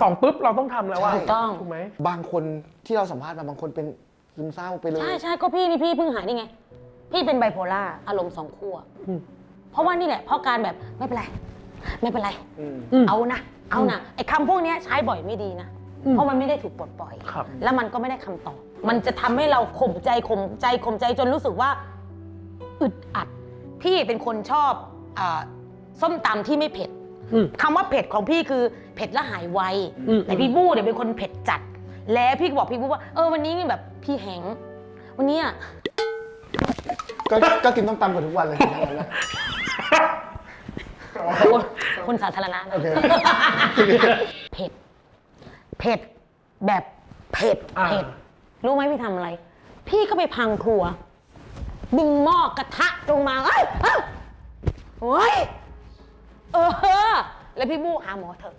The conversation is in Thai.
สองปุ๊บเราต้องทำแล้วว่าใช่ถูกต้อง ถูกไหมบางคนที่เราสัมภาษณ์มาบางคนเป็นซึมเศร้าไปเลย ใช่ใช่ก็พี่นี่พี่เพิ่งหายนี่ไง พี่เป็นไบโพล่าอารมณ์สองขั้วอืมเพราะว่านี่แหละเพราะการแบบไม่เป็นไร ไม่เป็นไร อืมอืมเอานะเอานะไอ้คำพวกเนี้ยใช้บ่อยไม่ดีนะอืมเพราะมันไม่ได้ถูกปลดปล่อย ครับ แล้วมันก็ไม่ได้คำตอบ มันจะทำให้เราข่มใจข่มใจข่มใจจนรู้สึกว่าอึดอัด พี่เป็นคนชอบอาส้มตำที่ไม่เผ็ดอืม คำว่าเผ็ดของพี่คือ เผ็ดแล้วหายไวอืม แต่พี่บู้เนี่ยเป็นคนเผ็ดจัด แล้วพี่ก็บอกพี่บู้ว่าเออวันนี้นี่แบบพี่แหงวันเนี้ยก็ก็กินต้มตำกันทุกวันเลยอย่างนั้นนะคนคนสาธารณะนะ โอเค เผ็ด เผ็ด แบบเผ็ด อ่า เผ็ด รู้ไหมพี่ทำอะไร พี่ก็ไปพังครัว ดึงหม้อกระทะลงมา เอ้ยเอ้ยโอ้ย เออ แล้วพี่บู้หาหมอเถอะ